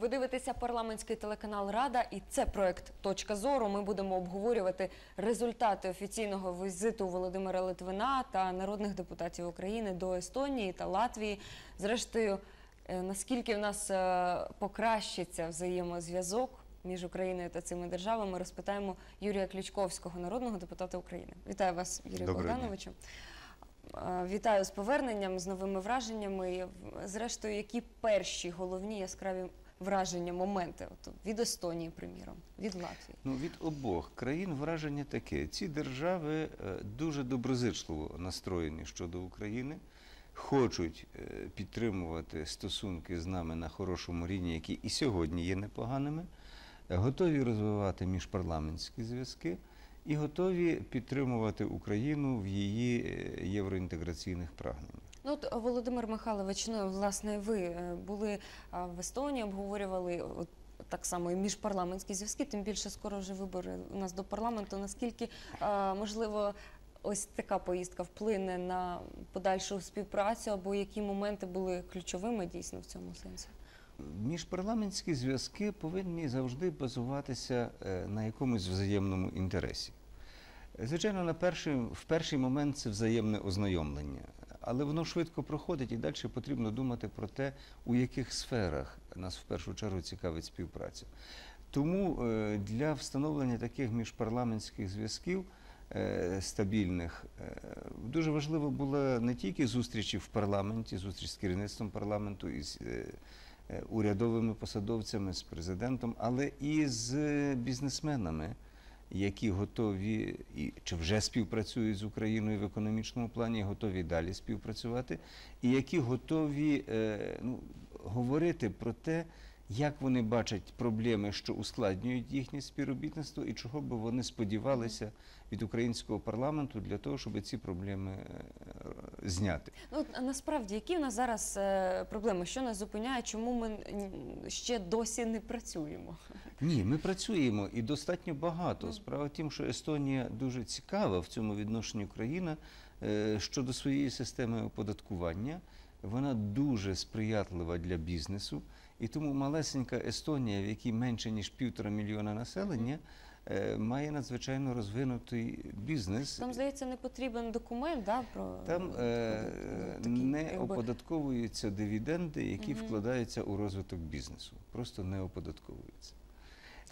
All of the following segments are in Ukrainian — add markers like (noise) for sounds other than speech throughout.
Ви дивитеся парламентський телеканал Рада, і це проект Точка зору. Ми будемо обговорювати результати офіційного візиту Володимира Литвина та народних депутатів України до Естонії та Латвії. Зрештою, е, наскільки в нас е, покращиться взаємозв'язок між Україною та цими державами, розпитаємо Юрія Ключковського, народного депутата України. Вітаю вас, Юрію Богдановичу. Е, Вітаю з поверненням, з новими враженнями. Зрештою, які перші головні яскраві враження, моменти от, від Естонії, приміром, від Латвії? Ну, від обох країн враження таке. Ці держави е, дуже доброзичливо настроєні щодо України, хочуть е, підтримувати стосунки з нами на хорошому рівні, які і сьогодні є непоганими, готові розвивати міжпарламентські зв'язки і готові підтримувати Україну в її е, євроінтеграційних прагненнях. Ну, от, Володимир Михайлович, ну, власне, ви е, були в Естонії, обговорювали от, так само і міжпарламентські зв'язки, тим більше скоро вже вибори у нас до парламенту. Наскільки можливо ось така поїздка вплине на подальшу співпрацю, або які моменти були ключовими дійсно в цьому сенсі? Міжпарламентські зв'язки повинні завжди базуватися е, на якомусь взаємному інтересі. Е, Звичайно, на перший, в перший момент це взаємне ознайомлення, але воно швидко проходить і далі потрібно думати про те, у яких сферах нас в першу чергу цікавить співпраця. Тому е, для встановлення таких міжпарламентських зв'язків е, стабільних е, дуже важливо було не тільки зустрічі в парламенті, зустріч з керівництвом парламенту із урядовими посадовцями, з президентом, але і з бізнесменами, які готові чи вже співпрацюють з Україною в економічному плані, готові далі співпрацювати, і які готові е, ну, говорити про те, як вони бачать проблеми, що ускладнюють їхнє співробітництво, і чого би вони сподівалися від українського парламенту для того, щоб ці проблеми е, зняти. Ну, насправді, які в нас зараз е, проблеми? Що нас зупиняє? Чому ми ще досі не працюємо? Ні, ми працюємо і достатньо багато. Справа в тім, що Естонія дуже цікава в цьому відношенні країна е, щодо своєї системи оподаткування. Вона дуже сприятлива для бізнесу, і тому малесенька Естонія, в якій менше ніж півтора мільйона населення, е, має надзвичайно розвинутий бізнес. Нам здається, не потрібен документ да, про Там е, такі, не якби, оподатковуються дивіденди, які Мгм. вкладаються у розвиток бізнесу. Просто не оподатковуються.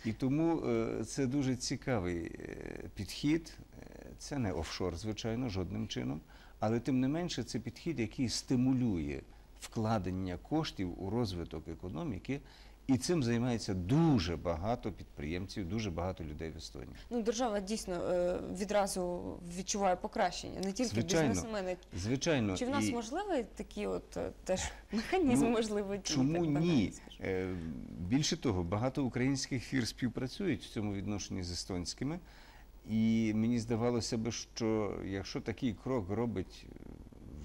І тому е, це дуже цікавий е, підхід. Е, Це не офшор, звичайно, жодним чином. Але тим не менше, це підхід, який стимулює вкладення коштів у розвиток економіки. І цим займається дуже багато підприємців, дуже багато людей в Естонії. Ну, держава дійсно е, відразу відчуває покращення, не тільки Звичайно. бізнесмени. Звичайно, Чи в нас і- можливі такі от е, теж механізми, Ну, можливо, ті, Чому так ні? скажу? Е, Більше того, багато українських фір співпрацюють в цьому відношенні з естонськими. І мені здавалося би, що якщо такий крок робить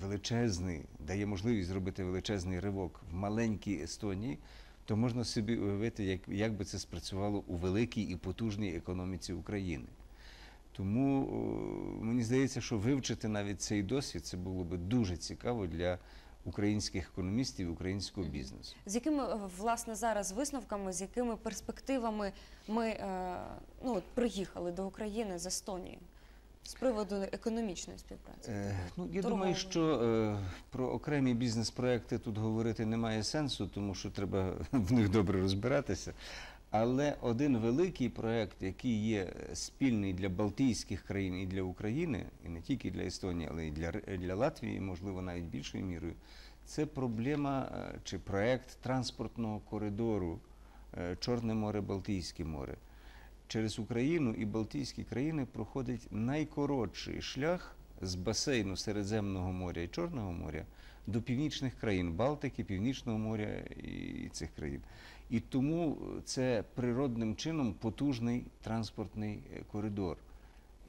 величезний, дає можливість зробити величезний ривок в маленькій Естонії, то можна собі уявити, як, як би це спрацювало у великій і потужній економіці України. Тому о, мені здається, що вивчити навіть цей досвід це було би дуже цікаво для українських економістів українського бізнесу. З якими е, власне зараз висновками, з якими перспективами ми е, ну, приїхали до України з Естонії з приводу економічної співпраці? Е, ну, я Торгової. думаю, що е, про окремі бізнес-проекти тут говорити немає сенсу, тому що треба (laughs) в них добре розбиратися. Але один великий проект, який є спільний для Балтійських країн і для України, і не тільки для Естонії, але й для, для Латвії, можливо, навіть більшою мірою, це проблема е, чи проект транспортного коридору Чорне море, Балтійське море. Через Україну і Балтійські країни проходить найкоротший шлях з басейну Середземного моря і Чорного моря до північних країн Балтики, Північного моря і цих країн. І тому це природним чином потужний транспортний е, коридор.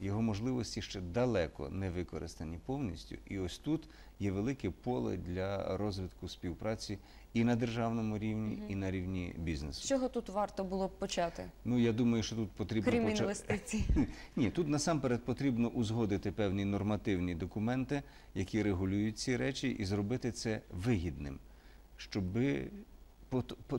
Його можливості ще далеко не використані повністю. І ось тут є велике поле для розвитку співпраці і на державному рівні, і на рівні З бізнесу. чого тут варто було б почати, Ну я думаю, що тут потрібно крім поча- інвестицій? (laughs) Ні, тут насамперед потрібно узгодити певні нормативні документи, які регулюють ці речі, і зробити це вигідним, щоби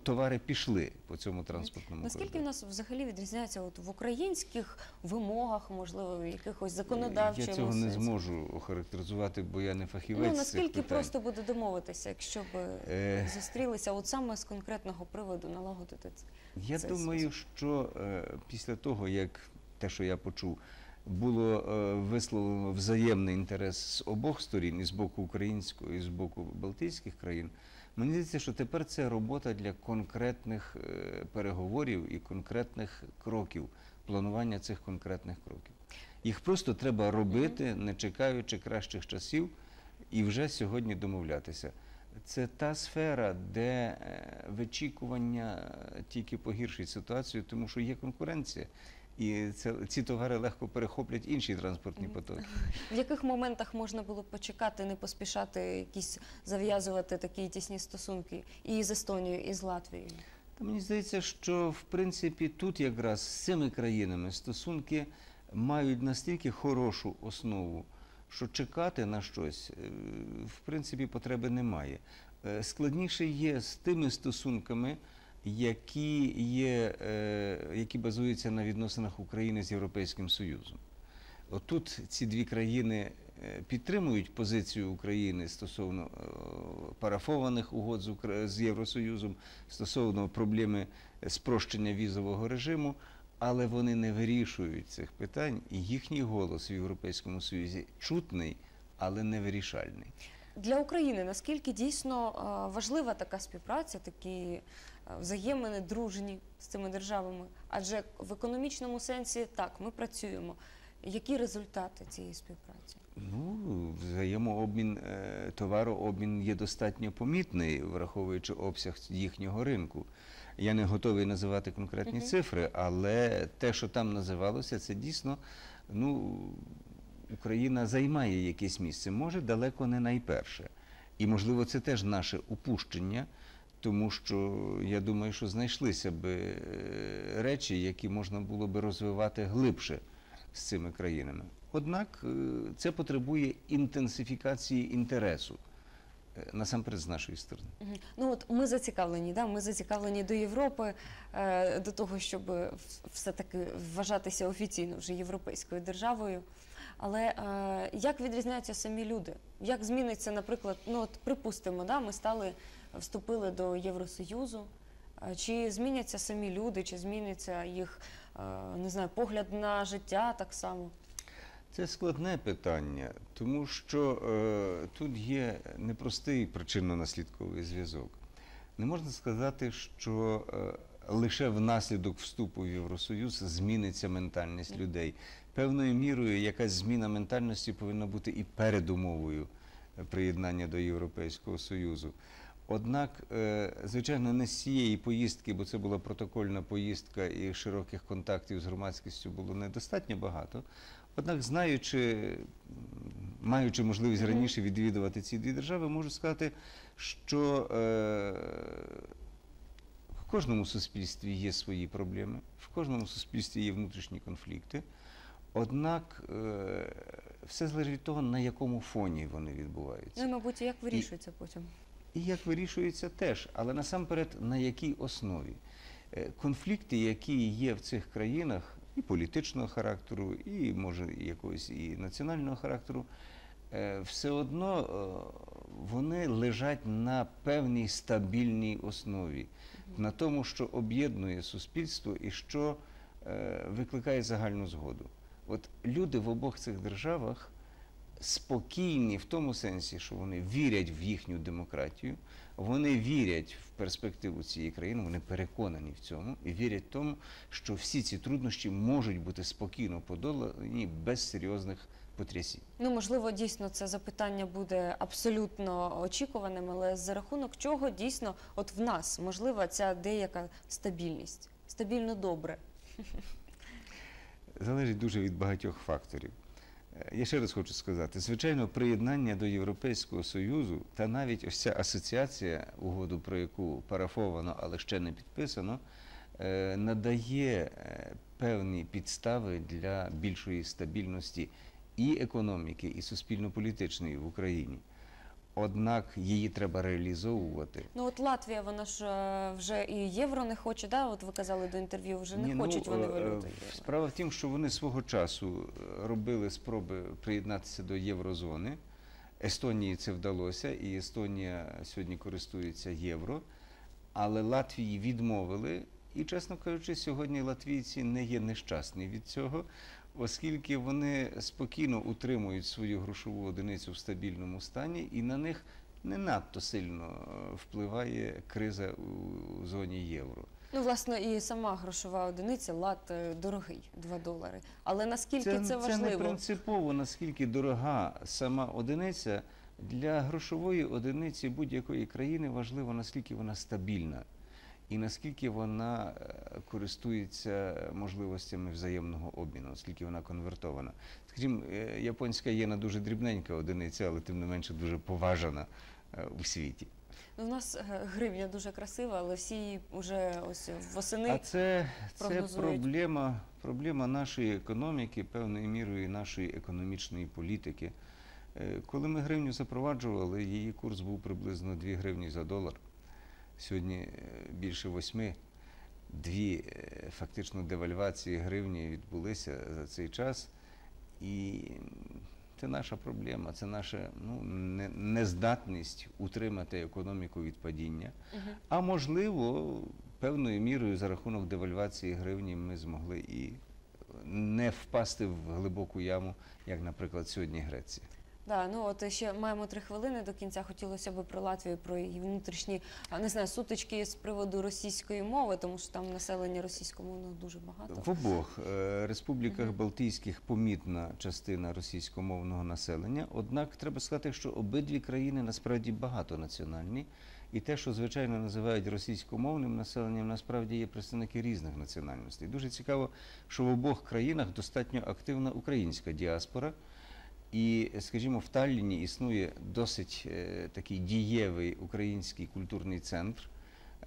товари пішли по цьому транспортному Наскільки в коридору. нас взагалі відрізняється от в українських вимогах, можливо, якихось законодавчих Я цього не зможу охарактеризувати, бо я не фахівець. Ну з цих наскільки питань. просто буде домовитися, якщо б Е. зустрілися, от саме з конкретного приводу налагодити це. Я Це думаю, що е, після того, як те, що я почув, було е, висловлено взаємний інтерес з обох сторін, і з боку українського, і з боку Балтійських країн, мені здається, що тепер це робота для конкретних е, переговорів і конкретних кроків, планування цих конкретних кроків. Їх просто треба робити, не чекаючи кращих часів, і вже сьогодні домовлятися. Це та сфера, де е, вичікування тільки погіршить ситуацію, тому що є конкуренція, і це, ці товари легко перехоплять інші транспортні потоки. В яких моментах можна було почекати, не поспішати якісь зав'язувати такі тісні стосунки і з Естонією, і з Латвією? Та мені здається, що в принципі тут якраз з цими країнами стосунки мають настільки хорошу основу, що чекати на щось е, в принципі потреби немає. Е, Складніше є з тими стосунками, які є, е, які базуються на відносинах України з Європейським Союзом. Отут ці дві країни е, підтримують позицію України стосовно е, парафованих угод з, Євросоюзом, стосовно проблеми спрощення візового режиму, але вони не вирішують цих питань, і їхній голос в Європейському Союзі чутний, але не вирішальний. Для України наскільки дійсно е, важлива така співпраця, такі е, взаємини дружні з цими державами? Адже в економічному сенсі так, ми працюємо. Які результати цієї співпраці? Ну, взаємообмін, е, товарообмін є достатньо помітний, враховуючи обсяг їхнього ринку. Я не готовий називати конкретні Мгм. цифри, але те, що там називалося, це дійсно, ну, Україна займає якесь місце, може, далеко не найперше. І, можливо, це теж наше упущення, тому що я думаю, що знайшлися би е, речі, які можна було би розвивати глибше з цими країнами. Однак е, це потребує інтенсифікації інтересу е, насамперед з нашої сторони. Ну от ми зацікавлені, да? ми зацікавлені до Європи, до того, щоб все-таки вважатися офіційно вже європейською державою. Але е, як відрізняються самі люди? Як зміниться, наприклад, ну от припустимо, да, ми стали, вступили до Євросоюзу. Е, Чи зміняться самі люди, чи зміниться їх е, не знаю, погляд на життя так само? Це складне питання, тому що е, тут є непростий причинно-наслідковий зв'язок. Не можна сказати, що е, лише внаслідок вступу в Євросоюз зміниться ментальність людей. Певною мірою якась зміна ментальності повинна бути і передумовою е, приєднання до Європейського Союзу. Однак, е, звичайно, не з цієї поїздки, бо це була протокольна поїздка і широких контактів з громадськістю було недостатньо багато. Однак, знаючи, маючи можливість раніше відвідувати ці дві держави, можу сказати, що е, в кожному суспільстві є свої проблеми, в кожному суспільстві є внутрішні конфлікти. Однак е, все залежить від того, на якому фоні вони відбуваються. Ну, мабуть, як вирішується потім? І як вирішується теж, але насамперед на якій основі? Е, Конфлікти, які є в цих країнах, і політичного характеру, і може якогось і національного характеру, е, все одно вони лежать на певній стабільній основі, на тому, що об'єднує суспільство і що е, викликає загальну згоду. От люди в обох цих державах спокійні в тому сенсі, що вони вірять в їхню демократію, вони вірять в перспективу цієї країни, вони переконані в цьому і вірять в тому, що всі ці труднощі можуть бути спокійно подолані без серйозних потрясінь. Ну, можливо, дійсно це запитання буде абсолютно очікуваним, але за рахунок чого дійсно от в нас можлива ця деяка стабільність? Стабільно добре. (laughs) залежить дуже від багатьох факторів. Е, Я ще раз хочу сказати: звичайно, приєднання до Європейського Союзу та навіть ось ця асоціація, угоду про яку парафовано, але ще не підписано, е, надає е, певні підстави для більшої стабільності і економіки, і суспільно-політичної в Україні. однак її треба реалізовувати. Ну от Латвія, вона ж е, вже і євро не хоче, да? От ви казали до інтерв'ю, вже не Ні, ну, хочуть вони е, е, євро. Справа в тім, що вони свого часу робили спроби приєднатися до єврозони. Естонії це вдалося, і Естонія сьогодні користується євро, але Латвії відмовили. І, чесно кажучи, сьогодні латвійці не є нещасні від цього, оскільки вони спокійно утримують свою грошову одиницю в стабільному стані, і на них не надто сильно е, впливає криза у зоні євро. Ну, власне, і сама грошова одиниця лат е, дорогий 2 долари. Але наскільки це, це, не важливо? принципово, наскільки дорога сама одиниця. Для грошової одиниці будь-якої країни важливо, наскільки вона стабільна і наскільки вона е, користується можливостями взаємного обміну, наскільки вона конвертована. Скажімо, е, японська єна дуже дрібненька одиниця, але тим не менше дуже поважана е, у світі. Ну, у нас е, гривня дуже красива, але всі її вже ось восени. А це, це проблема, проблема нашої економіки, певною мірою нашої економічної політики. Коли ми гривню запроваджували, її курс був приблизно 2 гривні за долар. Сьогодні е, більше восьми. Дві е, фактично девальвації гривні відбулися за цей час. І це наша проблема, це наша ну, нездатність утримати економіку від падіння. А можливо, певною мірою за рахунок девальвації гривні ми змогли і не впасти в глибоку яму, як, наприклад, сьогодні Греція. Да, ну от ще маємо три хвилини до кінця. Хотілося б про Латвію, про її внутрішні не знаю, сутички з приводу російської мови, тому що там населення російськомовного дуже багато. В обох е, республіках Балтійських помітна частина російськомовного населення. Однак треба сказати, що обидві країни насправді багатонаціональні, і те, що звичайно називають російськомовним населенням, насправді є представники різних національностей. Дуже цікаво, що в обох країнах достатньо активна українська діаспора. І, скажімо, в Талліні існує досить е, такий дієвий український культурний центр.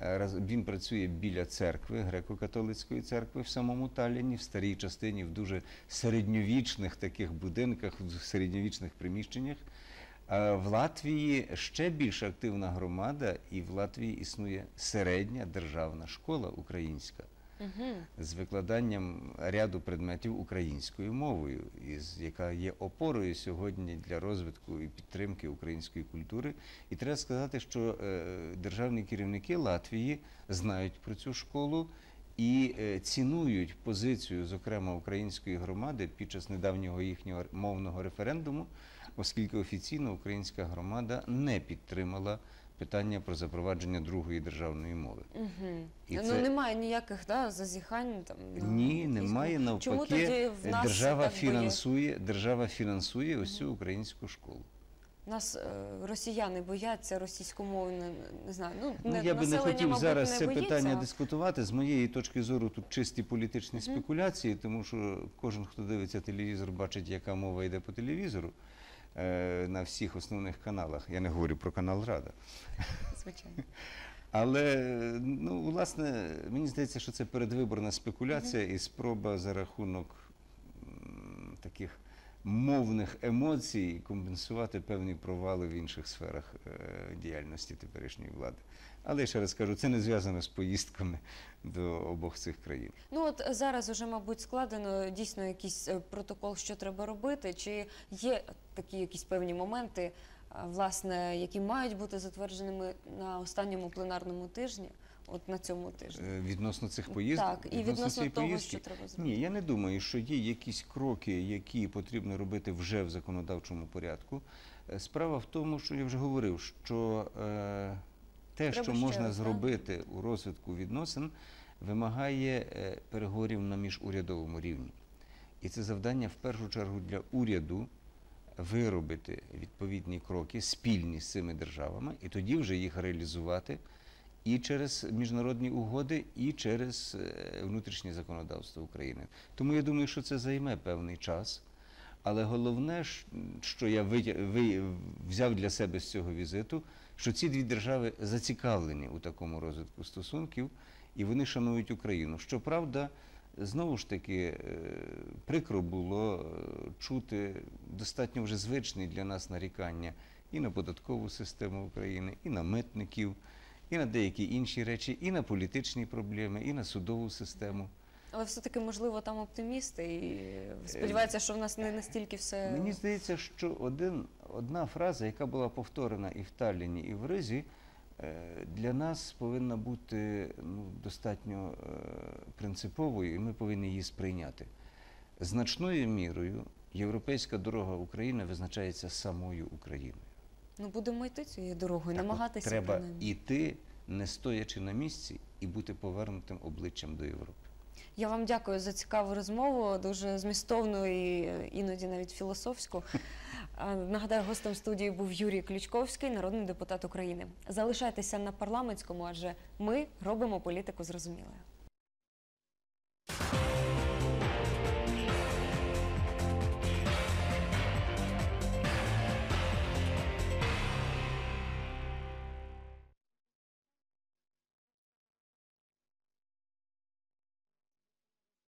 Е, Він працює біля церкви, греко-католицької церкви в самому Талліні, в старій частині, в дуже середньовічних таких будинках, в середньовічних приміщеннях. В Латвії ще більш активна громада, і в Латвії існує середня державна школа українська З викладанням ряду предметів українською мовою, яка є опорою сьогодні для розвитку і підтримки української культури. І треба сказати, що е, державні керівники Латвії знають про цю школу і е, цінують позицію, зокрема української громади, під час недавнього їхнього мовного референдуму, оскільки офіційно українська громада не підтримала питання про запровадження другої державної мови. Угу. І ну це- немає ніяких да, зазіхань там. Ні, російську. немає Чому навпаки. тоді в нас держава так фінансує, держава фінансує ось цю українську школу. Нас е, росіяни бояться російськомовне, не знаю. Ну, Ну, не, я би не хотів мабуть, зараз не це боїться, питання дискутувати. З моєї точки зору, тут чисті політичні спекуляції, тому що кожен, хто дивиться телевізор, бачить, яка мова йде по телевізору на всіх основних каналах. Я не говорю про канал Рада. Звичайно. (laughs) Але ну, власне, мені здається, що це передвиборна спекуляція і спроба за рахунок таких мовних емоцій компенсувати певні провали в інших сферах е, діяльності теперішньої влади. Але я ще раз кажу, це не зв'язано з поїздками до обох цих країн. Ну от зараз уже, мабуть, складено дійсно якийсь е, протокол, що треба робити. Чи є такі якісь певні моменти, власне, які мають бути затвердженими на останньому пленарному тижні, от на цьому тижні? Е, Відносно цих поїздок, Так, і відносно цієї того, поїздки, що треба зробити. Ні, я не думаю, що є якісь кроки, які потрібно робити вже в законодавчому порядку. Е, Справа в тому, що я вже говорив, що е, те, Треба що можна раз, зробити у розвитку відносин, вимагає е, переговорів на міжурядовому рівні. І це завдання в першу чергу для уряду виробити відповідні кроки спільні з цими державами, і тоді вже їх реалізувати і через міжнародні угоди, і через е, внутрішнє законодавство України. Тому я думаю, що це займе певний час. Але головне, що я взяв для себе з цього візиту, що ці дві держави зацікавлені у такому розвитку стосунків, і вони шанують Україну. Щоправда, знову ж таки, е, прикро було е, чути достатньо вже звичний для нас нарікання і на податкову систему України, і на митників, і на деякі інші речі, і на політичні проблеми, і на судову систему. Але все-таки, можливо, там оптимісти і сподіваються, що в нас не настільки все. Мені здається, що один, одна фраза, яка була повторена і в Талліні, і в Ризі, е, для нас повинна бути ну, достатньо е, принциповою, і ми повинні її сприйняти. Значною мірою європейська дорога України визначається самою Україною. Ну будемо йти цією дорогою, Так намагатися треба принаймні. іти, не стоячи на місці, і бути повернутим обличчям до Європи. Я вам дякую за цікаву розмову, дуже змістовну і е, іноді навіть філософську. Нагадаю, гостем студії був Юрій Ключковський, народний депутат України. Залишайтеся на парламентському, адже ми робимо політику зрозумілою.